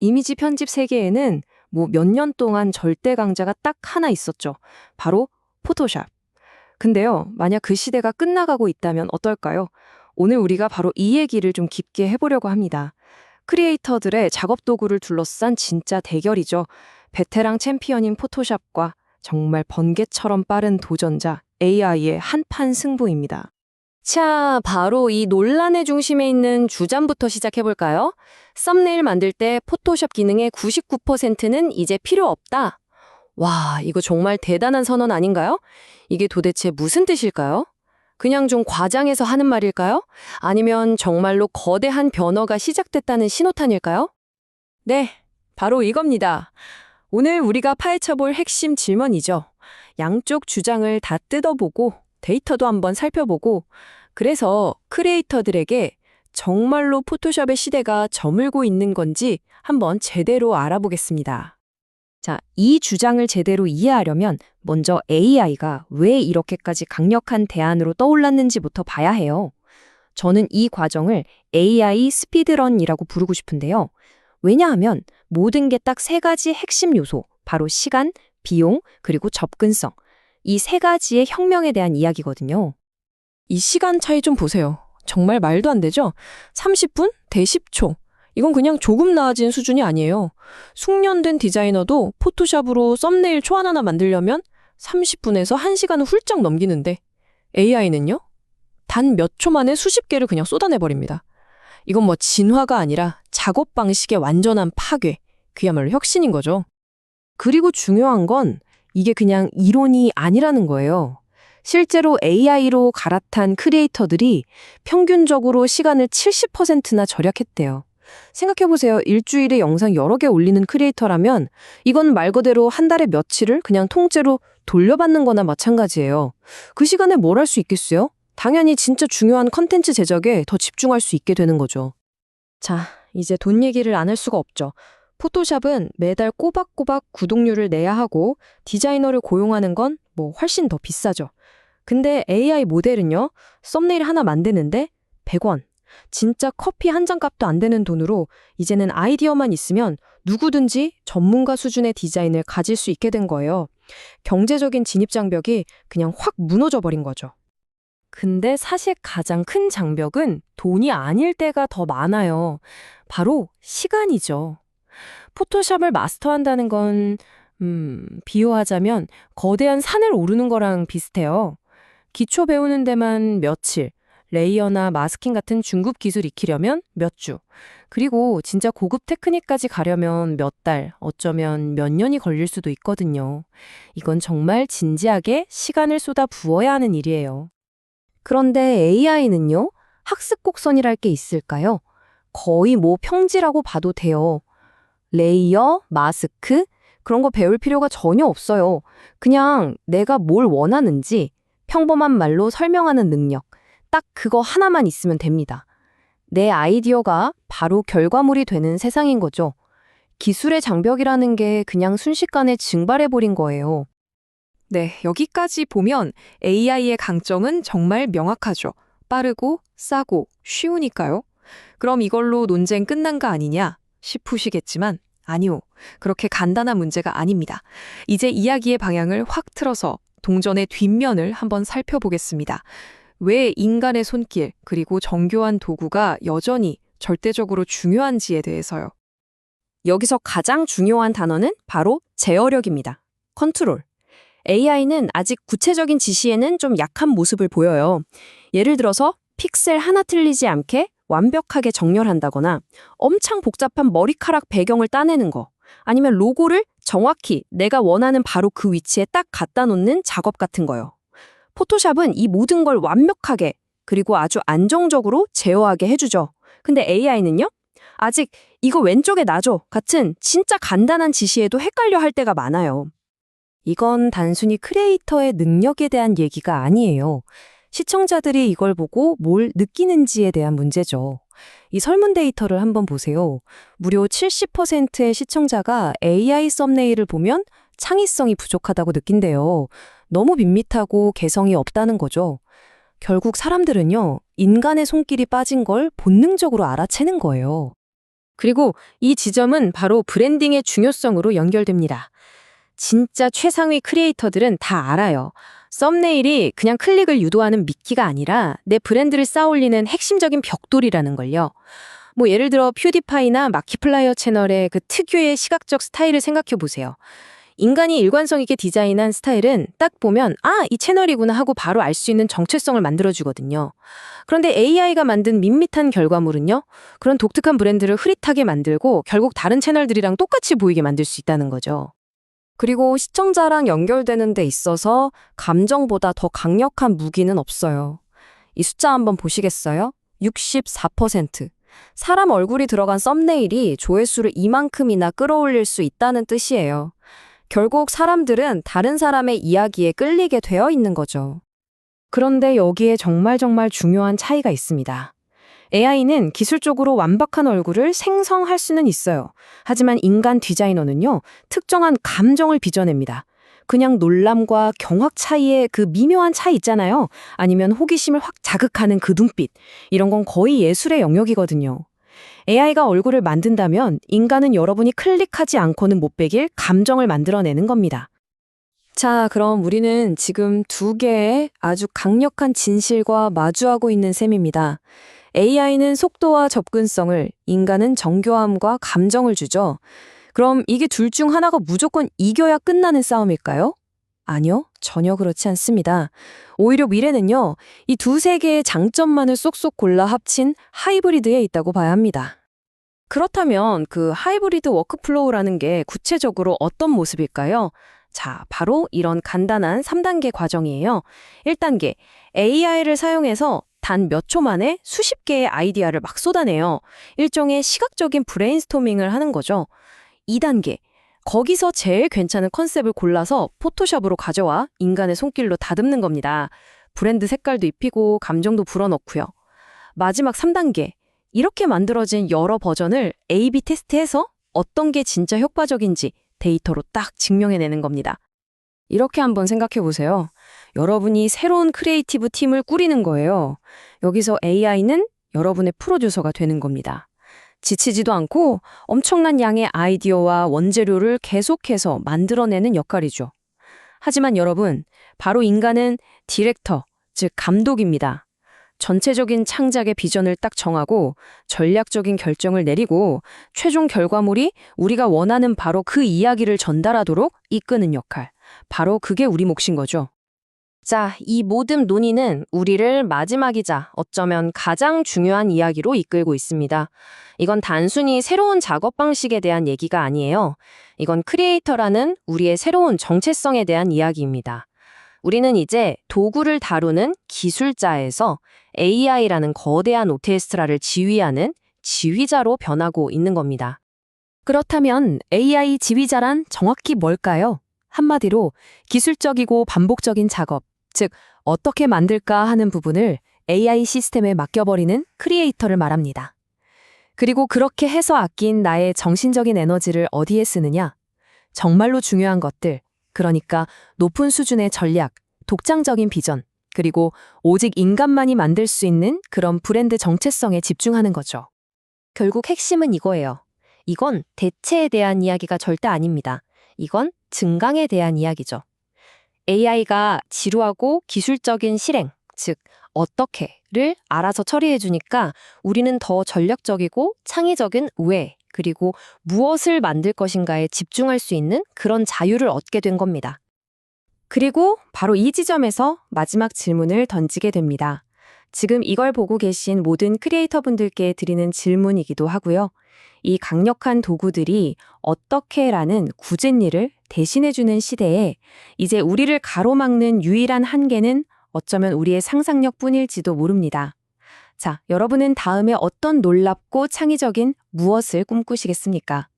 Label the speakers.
Speaker 1: 이미지 편집 세계에는 뭐 몇 년 동안 절대 강자가 딱 하나 있었죠. 바로 포토샵. 근데요, 만약 그 시대가 끝나가고 있다면 어떨까요? 오늘 우리가 바로 이 얘기를 좀 깊게 해보려고 합니다. 크리에이터들의 작업 도구를 둘러싼 진짜 대결이죠. 베테랑 챔피언인 포토샵과 정말 번개처럼 빠른 도전자 AI의 한판 승부입니다. 자, 바로 이 논란의 중심에 있는 주잠부터 시작해볼까요? 썸네일 만들 때 포토샵 기능의 99%는 이제 필요 없다. 와, 이거 정말 대단한 선언 아닌가요? 이게 도대체 무슨 뜻일까요? 그냥 좀 과장해서 하는 말일까요? 아니면 정말로 거대한 변화가 시작됐다는 신호탄일까요? 네, 바로 이겁니다. 오늘 우리가 파헤쳐볼 핵심 질문이죠. 양쪽 주장을 다 뜯어보고 데이터도 한번 살펴보고 그래서 크리에이터들에게 정말로 포토샵의 시대가 저물고 있는 건지 한번 제대로 알아보겠습니다. 자, 이 주장을 제대로 이해하려면 먼저 AI가 왜 이렇게까지 강력한 대안으로 떠올랐는지부터 봐야 해요. 저는 이 과정을 AI 스피드런이라고 부르고 싶은데요. 왜냐하면 모든 게 딱 세 가지 핵심 요소, 바로 시간, 비용, 그리고 접근성. 이 세 가지의 혁명에 대한 이야기거든요. 이 시간 차이 좀 보세요. 정말 말도 안 되죠? 30분 대 10초. 이건 그냥 조금 나아진 수준이 아니에요. 숙련된 디자이너도 포토샵으로 썸네일 초안 하나 만들려면 30분에서 1시간을 훌쩍 넘기는데 AI는요? 단 몇 초 만에 수십 개를 그냥 쏟아내버립니다. 이건 뭐 진화가 아니라 작업 방식의 완전한 파괴, 그야말로 혁신인 거죠. 그리고 중요한 건 이게 그냥 이론이 아니라는 거예요. 실제로 AI로 갈아탄 크리에이터들이 평균적으로 시간을 70%나 절약했대요. 생각해보세요. 일주일에 영상 여러 개 올리는 크리에이터라면 이건 말 그대로 한 달에 며칠을 그냥 통째로 돌려받는 거나 마찬가지예요. 그 시간에 뭘 할 수 있겠어요? 당연히 진짜 중요한 컨텐츠 제작에 더 집중할 수 있게 되는 거죠. 자, 이제 돈 얘기를 안 할 수가 없죠. 포토샵은 매달 꼬박꼬박 구독료를 내야 하고 디자이너를 고용하는 건 뭐 훨씬 더 비싸죠. 근데 AI 모델은요, 썸네일 하나 만드는데 100원. 진짜 커피 한 잔 값도 안 되는 돈으로 이제는 아이디어만 있으면 누구든지 전문가 수준의 디자인을 가질 수 있게 된 거예요. 경제적인 진입 장벽이 그냥 확 무너져 버린 거죠. 근데 사실 가장 큰 장벽은 돈이 아닐 때가 더 많아요. 바로 시간이죠. 포토샵을 마스터한다는 건, 음, 비유하자면 거대한 산을 오르는 거랑 비슷해요. 기초 배우는 데만 며칠, 레이어나 마스킹 같은 중급 기술 익히려면 몇 주, 그리고 진짜 고급 테크닉까지 가려면 몇 달, 어쩌면 몇 년이 걸릴 수도 있거든요. 이건 정말 진지하게 시간을 쏟아 부어야 하는 일이에요. 그런데 AI는요? 학습 곡선이랄 게 있을까요? 거의 뭐 평지라고 봐도 돼요. 레이어, 마스크, 그런 거 배울 필요가 전혀 없어요. 그냥 내가 뭘 원하는지 평범한 말로 설명하는 능력. 딱 그거 하나만 있으면 됩니다. 내 아이디어가 바로 결과물이 되는 세상인 거죠. 기술의 장벽이라는 게 그냥 순식간에 증발해버린 거예요.
Speaker 2: 네, 여기까지 보면 AI의 강점은 정말 명확하죠. 빠르고 싸고 쉬우니까요. 그럼 이걸로 논쟁 끝난 거 아니냐 싶으시겠지만 아니요. 그렇게 간단한 문제가 아닙니다. 이제 이야기의 방향을 확 틀어서 동전의 뒷면을 한번 살펴보겠습니다. 왜 인간의 손길 그리고 정교한 도구가 여전히 절대적으로 중요한지에 대해서요.
Speaker 1: 여기서 가장 중요한 단어는 바로 제어력입니다. 컨트롤. AI는 아직 구체적인 지시에는 좀 약한 모습을 보여요. 예를 들어서 픽셀 하나 틀리지 않게 완벽하게 정렬한다거나 엄청 복잡한 머리카락 배경을 따내는 거 아니면 로고를 정확히 내가 원하는 바로 그 위치에 딱 갖다 놓는 작업 같은 거요. 포토샵은 이 모든 걸 완벽하게 그리고 아주 안정적으로 제어하게 해주죠. 근데 AI는요? 아직 이거 왼쪽에 놔줘 같은 진짜 간단한 지시에도 헷갈려 할 때가 많아요. 이건 단순히 크리에이터의 능력에 대한 얘기가 아니에요. 시청자들이 이걸 보고 뭘 느끼는지에 대한 문제죠. 이 설문 데이터를 한번 보세요. 무려 70%의 시청자가 AI 썸네일을 보면 창의성이 부족하다고 느낀대요. 너무 밋밋하고 개성이 없다는 거죠. 결국 사람들은요, 인간의 손길이 빠진 걸 본능적으로 알아채는 거예요. 그리고 이 지점은 바로 브랜딩의 중요성으로 연결됩니다. 진짜 최상위 크리에이터들은 다 알아요. 썸네일이 그냥 클릭을 유도하는 미끼가 아니라 내 브랜드를 쌓아올리는 핵심적인 벽돌이라는 걸요. 뭐 예를 들어 퓨디파이나 마키플라이어 채널의 그 특유의 시각적 스타일을 생각해 보세요. 인간이 일관성 있게 디자인한 스타일은 딱 보면 아, 이 채널이구나 하고 바로 알 수 있는 정체성을 만들어 주거든요. 그런데 AI가 만든 밋밋한 결과물은요. 그런 독특한 브랜드를 흐릿하게 만들고 결국 다른 채널들이랑 똑같이 보이게 만들 수 있다는 거죠.
Speaker 3: 그리고 시청자랑 연결되는 데 있어서 감정보다 더 강력한 무기는 없어요. 이 숫자 한번 보시겠어요? 64%. 사람 얼굴이 들어간 썸네일이 조회수를 이만큼이나 끌어올릴 수 있다는 뜻이에요. 결국 사람들은 다른 사람의 이야기에 끌리게 되어 있는 거죠.
Speaker 1: 그런데 여기에 정말 정말 중요한 차이가 있습니다. AI는 기술적으로 완벽한 얼굴을 생성할 수는 있어요. 하지만 인간 디자이너는요, 특정한 감정을 빚어냅니다. 그냥 놀람과 경악 사이의 그 미묘한 차이 있잖아요. 아니면 호기심을 확 자극하는 그 눈빛. 이런 건 거의 예술의 영역이거든요. AI가 얼굴을 만든다면 인간은 여러분이 클릭하지 않고는 못 베길 감정을 만들어내는 겁니다.
Speaker 3: 자, 그럼 우리는 지금 두 개의 아주 강력한 진실과 마주하고 있는 셈입니다. AI는 속도와 접근성을, 인간은 정교함과 감정을 주죠. 그럼 이게 둘 중 하나가 무조건 이겨야 끝나는 싸움일까요? 아니요, 전혀 그렇지 않습니다. 오히려 미래는요, 이 두세 개의 장점만을 쏙쏙 골라 합친 하이브리드에 있다고 봐야 합니다. 그렇다면 그 하이브리드 워크플로우라는 게 구체적으로 어떤 모습일까요? 자, 바로 이런 간단한 3단계 과정이에요. 1단계, AI를 사용해서 단 몇 초 만에 수십 개의 아이디어를 막 쏟아내요. 일종의 시각적인 브레인스토밍을 하는 거죠. 2단계, 거기서 제일 괜찮은 컨셉을 골라서 포토샵으로 가져와 인간의 손길로 다듬는 겁니다. 브랜드 색깔도 입히고 감정도 불어넣고요. 마지막 3단계, 이렇게 만들어진 여러 버전을 A-B 테스트해서 어떤 게 진짜 효과적인지 데이터로 딱 증명해내는 겁니다. 이렇게 한번 생각해 보세요. 여러분이 새로운 크리에이티브 팀을 꾸리는 거예요. 여기서 AI는 여러분의 프로듀서가 되는 겁니다. 지치지도 않고 엄청난 양의 아이디어와 원재료를 계속해서 만들어내는 역할이죠. 하지만 여러분, 바로 인간은 디렉터, 즉 감독입니다. 전체적인 창작의 비전을 딱 정하고 전략적인 결정을 내리고 최종 결과물이 우리가 원하는 바로 그 이야기를 전달하도록 이끄는 역할. 바로 그게 우리 몫인 거죠. 자, 이 모든 논의는 우리를 마지막이자 어쩌면 가장 중요한 이야기로 이끌고 있습니다. 이건 단순히 새로운 작업 방식에 대한 얘기가 아니에요. 이건 크리에이터라는 우리의 새로운 정체성에 대한 이야기입니다. 우리는 이제 도구를 다루는 기술자에서 AI라는 거대한 오케스트라를 지휘하는 지휘자로 변하고 있는 겁니다. 그렇다면 AI 지휘자란 정확히 뭘까요? 한마디로 기술적이고 반복적인 작업, 즉 어떻게 만들까 하는 부분을 AI 시스템에 맡겨버리는 크리에이터를 말합니다. 그리고 그렇게 해서 아낀 나의 정신적인 에너지를 어디에 쓰느냐? 정말로 중요한 것들, 그러니까 높은 수준의 전략, 독창적인 비전, 그리고 오직 인간만이 만들 수 있는 그런 브랜드 정체성에 집중하는 거죠. 결국 핵심은 이거예요. 이건 대체에 대한 이야기가 절대 아닙니다. 이건 증강에 대한 이야기죠. AI가 지루하고 기술적인 실행, 즉 어떻게를 알아서 처리해 주니까 우리는 더 전략적이고 창의적인 왜, 그리고 무엇을 만들 것인가에 집중할 수 있는 그런 자유를 얻게 된 겁니다. 그리고 바로 이 지점에서 마지막 질문을 던지게 됩니다. 지금 이걸 보고 계신 모든 크리에이터 분들께 드리는 질문이기도 하고요. 이 강력한 도구들이 어떻게라는 굳은 일을 대신해주는 시대에 이제 우리를 가로막는 유일한 한계는 어쩌면 우리의 상상력 뿐일지도 모릅니다. 자, 여러분은 다음에 어떤 놀랍고 창의적인 무엇을 꿈꾸시겠습니까?